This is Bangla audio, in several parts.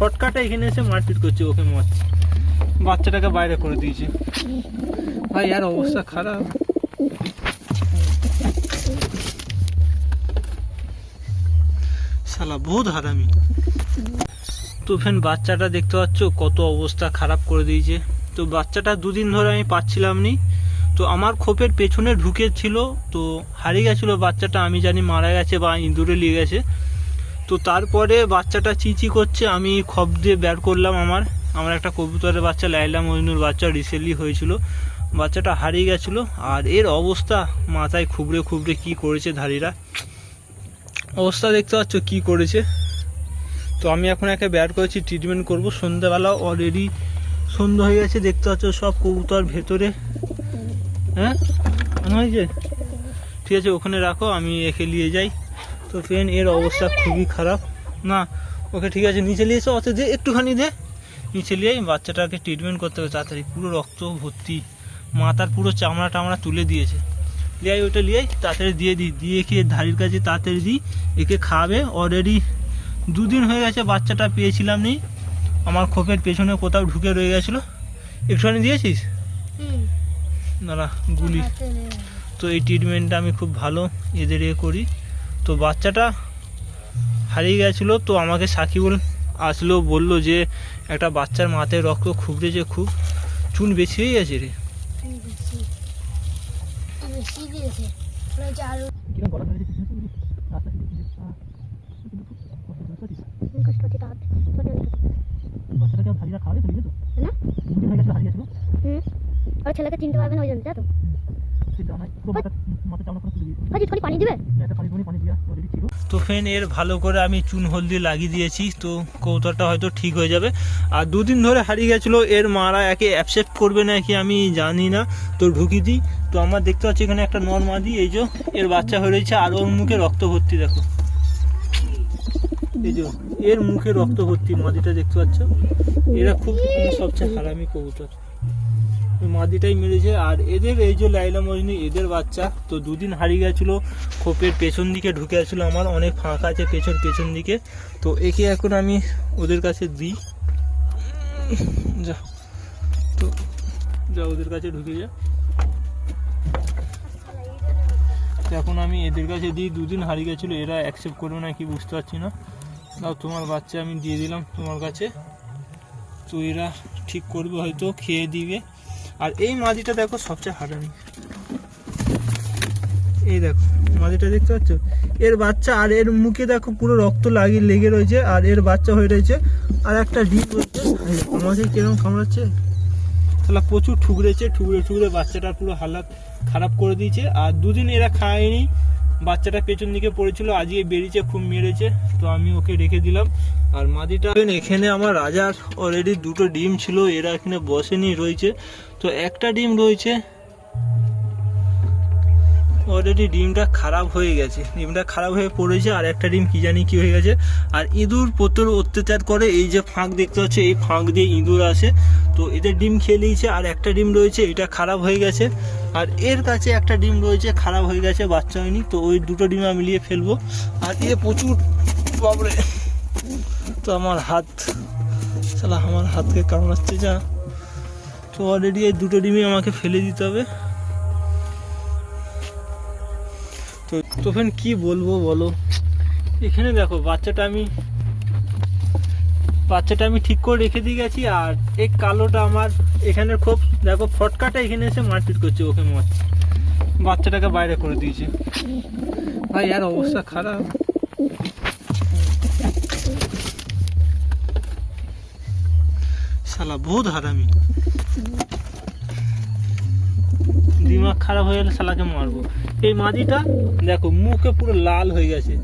ফটকাটা এখানে এসে মারপিট করছে, ওকে মারছে। বাচ্চাটাকে বাইরে করে দিয়েছে। ভাই আর অবস্থা খারাপ। শালা, বহুত হারামি। তো ফ্যান বাচ্চাটা দেখতে পাচ্ছ, কত অবস্থা খারাপ করে দিয়েছে। তো বাচ্চাটা দুদিন ধরে আমি পাচ্ছিলাম নি। তো আমার খোপের পেছনে ঢুকেছিল, তো হারিয়ে গেছিল বাচ্চাটা, আমি জানি মারা গেছে বা ইঁদুরে লেগে গেছে। তো তারপরে বাচ্চাটা চিচি করছে, আমি খপ দিয়ে বের করলাম আমার। আমার একটা কবুতরের বাচ্চা লাইলা মজনুর বাচ্চা রিসেন্টলি হয়েছিল। বাচ্চাটা হারিয়ে গেছিল, আর এর অবস্থা মাথায় খুবড়ে খুবড়ে কি করেছে ধারীরা অবস্থা দেখতে পাচ্ছ কি করেছে। তো আমি এখন একে বের করেছি ট্রিটমেন্ট করব। সন্ধ্যাবেলা অলরেডি সন্ধ্যা হয়ে গেছে, দেখতে পাচ্ছ সব কবুতর ভেতরে। হ্যাঁ? হয়েছে ঠিক আছে, ওখানে রাখো, আমি একে নিয়ে যাই। তো ফ্রেন্ড এর অবস্থা খুবই খারাপ। না ওকে ঠিক আছে নিচে নিয়ে এসো অত দে একটুখানি দে। নিচে নিয়ে বাচ্চাটাকে ট্রিটমেন্ট করতে হবে তাড়াতাড়ি। পুরো রক্ত ভর্তি। মাথার পুরো চামড়া টামড়া তুলে দিয়েছে। লিয়াই ওটা লিয়াই তাড়াতাড়ি দিয়ে দিই। দিয়ে খেয়ে ধারির কাছে তাড়াতাড়ি দিই। একে খাবে অলরেডি দুদিন হয়ে গেছে বাচ্চাটা পেয়েছিলাম নি। আমার খোপের পেছনে কোথাও ঢুকে রয়ে গেছিল। একটুখানি দিয়েছিস? দাঁড়া গুলি। তো এই ট্রিটমেন্টটা আমি খুব ভালো এদের এ করি। তো বাচ্চাটা হারিয়ে গেছিল, তো আমাকে সাকিবুল আসলো, বলল যে একটা বাচ্চার মাথায় রক্ত খুবড়েছে খুব, চুন বেশি হয়ে গেছে রে। ছেলেকে চিনতে পারবে না ওই জন্য তো? তো ফেন এর ভালো করে আমি চুন হলদি লাগিয়ে দিয়েছি, তো কৌতরটা হয়তো ঠিক হয়ে যাবে। আর দুদিন ধরে হারিয়ে গেছিল, এর মারা একে অ্যাকসেপ্ট করবে নাকি আমি জানি না। তো ঢুকিয়ে দিই, তো আমার দেখতে পাচ্ছি এখানে একটা নর্মাদি এই যে, এর বাচ্চা হয়ে রয়েছে, আর ওর মুখে রক্ত ভর্তি, দেখো। এই যে, এর মুখে রক্ত ভর্তি মাদিটা দেখতে পাচ্ছ? এরা খুব সবচেয়ে হারামি কবুতর। মাদিটাই মেরেছে। আর এদের এই যে লাইলা মজনি, এদের বাচ্চা তো দুদিন হারিয়ে গেছিল, খোপের পেছন দিকে ঢুকে গেছিল। আমার অনেক ফাঁকা আছে পেছন পেছন দিকে। তো একে এখন আমি ওদের কাছে দিই। যা, তো যা ওদের কাছে ঢুকে যা। এখন আমি এদের কাছে দিই। দুদিন হারিয়ে গেছিল, এরা অ্যাকসেপ্ট করবে না কি বুঝতে পারছি না। দাও, তোমার বাচ্চা আমি দিয়ে দিলাম তোমার কাছে। তো এরা ঠিক করবে হয়তো, খেয়ে দিবে। আর এই মাঝিটা দেখো সবচেয়ে হারামি। এই দেখো, মাঝিটা দেখতে পাচ্ছ? এর বাচ্চা আর এর মুখে দেখো পুরো রক্ত লাগিয়ে লেগে রয়েছে আর এর বাচ্চা হয়ে রয়েছে। আর একটা ডিম রয়েছে। আমাকে কীরকম কামড়াচ্ছে। তাহলে প্রচুর ঠুকরেছে, ঠুকরে ঠুকরে বাচ্চাটার পুরো হালাত খারাপ করে দিয়েছে। আর দুদিন এরা খায়নি। বাচ্চাটা পেছন দিকে পড়েছিল আজকে বেরিয়েছে খুব মেরেছে, তো আমি ওকে রেখে দিলাম। আর মাদিটা এখানে আমার রাজার অলরেডি দুটো ডিম ছিল, এরা এখানে বসেনি, রয়েছে। তো একটা ডিম রয়েছে অলরেডি ডিমটা খারাপ হয়ে গেছে। ডিমটা খারাপ হয়ে পড়েছে, আর একটা ডিম কি জানি কি হয়ে গেছে। আর ইঁদুর প্রচুর অত্যাচার করে, এই যে ফাঁক দেখতে হচ্ছে এই ফাঁক দিয়ে ইঁদুর আসে। তো এদের ডিম খেয়ে নিয়েছে, আর একটা ডিম রয়েছে, এটা খারাপ হয়ে গেছে। আর এর কাছে একটা ডিম রয়েছে, খারাপ হয়ে গেছে, বাচ্চা হয়নি। তো ওই দুটো ডিম আমি মিলিয়ে ফেলব। আর এ প্রচুর বাবরে, তো আমার হাত সালা আমার হাতকে কামড়াচ্ছে যা। তো অলরেডি এই দুটো ডিমই আমাকে ফেলে দিতে হবে। তো তখন কি বলব বলো? এখানে দেখো, বাচ্চাটা আমি বাচ্চাটা আমি ঠিক করে রেখে দিয়ে গেছি, আর এই কালোটা আমার এখানে খুব, দেখো, ফটকাটা এখানে এসে মারপিট করছে ওকে মারছে। বাচ্চাটাকে বাইরে করে দিয়েছে। ভাই আর অবস্থা খারাপ। শালা, বহুত হারামি। দিমাগ খারাপ হয়ে গেলে শালাকে মারবো। এই মাদিটা দেখো, মুখে পুরো লাল হয়ে গেছে।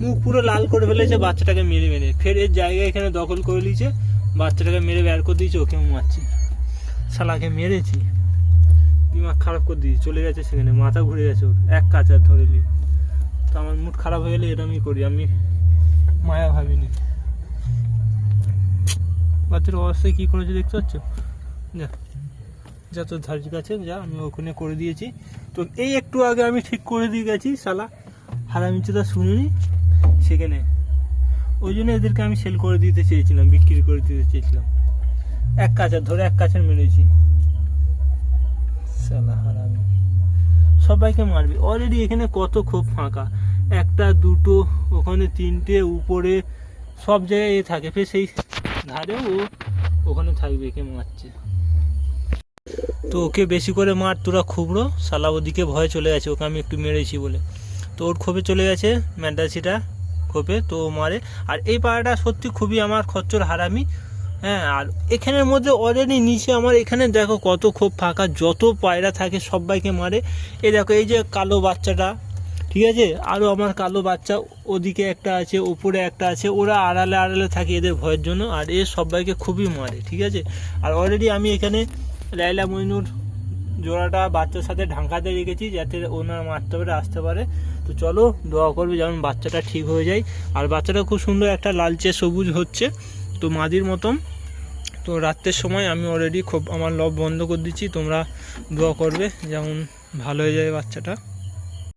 মুখ পুরো লাল করে ফেলেছে, বাচ্চাটাকে মেরে মেরে। ফের এর জায়গা এখানে দখল করে নিয়েছে, বাচ্চাটাকে মেরে বের করে দিয়েছে ওকে মারছে। শালাকে মেরেছি। দিমাগ খারাপ করে দিয়েছি, চলে গেছে সেখানে, মাথা ঘুরে গেছে ওর, এক কাচার ধরে নিয়ে তো আমার মুড খারাপ হয়ে গেলে এরমই করি, আমি মায়া ভাবিনি। বাচ্চার অবস্থায় কী করেছে দেখতে পাচ্ছ? যা যা তোর ধারের কাছে, যা আমি ওখানে করে দিয়েছি। তো এই একটু আগে আমি ঠিক করে দিয়ে গেছি সালা শালা। হারামিচুদা শুনিনি? সেখানে। ওই জন্য এদেরকে আমি সেল করে দিতে চেয়েছিলাম, বিক্রি করে দিতে চেয়েছিলাম। এক কাচার ধরে এক কাচার মেরেছি। শালা হারামি। সবাইকে মারবে। অলরেডি এখানে কত খুব ফাঁকা। একটা, দুটো, ওখানে তিনটে, উপরে, সব জায়গায় এ থাকে। ফের সেই ধারেও ওখানে থাকবে, একে মারছে। তো ওকে বেশি করে মার, তোরা খুবড়ো শালা ওদিকে ভয়ে চলে গেছে, ওকে আমি একটু মেরেছি বলে। তো ওর খোপে চলে গেছে ম্যান্ডাসিটা খোপে তো মারে। আর এই পাড়াটা সত্যি খুবই আমার খচ্চর হারামি হ্যাঁ আর এখানের মধ্যে অলরেডি নিচে আমার এখানে দেখো কত খুব ফাঁকা, যত পায়রা থাকে সবাইকে মারে। এ দেখো, এই যে কালো বাচ্চাটা, ঠিক আছে? আরও আমার কালো বাচ্চা ওদিকে একটা আছে, ওপরে একটা আছে, ওরা আড়ালে আড়ালে থাকে এদের ভয়ের জন্য, আর এ সবাইকে খুবই মারে, ঠিক আছে? আর অলরেডি আমি এখানে লাইলা মইনুর জোড়াটা বাচ্চার সাথে ঢাকাতে রেখেছি যাতে ওনার মারতে পারে আসতে পারে। তো চলো, দোয়া করবে যেমন বাচ্চাটা ঠিক হয়ে যায়। আর বাচ্চাটা খুব সুন্দর একটা লালচে সবুজ হচ্ছে। তো মাদির মতন। তো রাত্রের সময় আমি অলরেডি খুব, আমার লব বন্ধ করে দিচ্ছি। তোমরা দোয়া করবে যেমন ভালো হয়ে যায় বাচ্চাটা।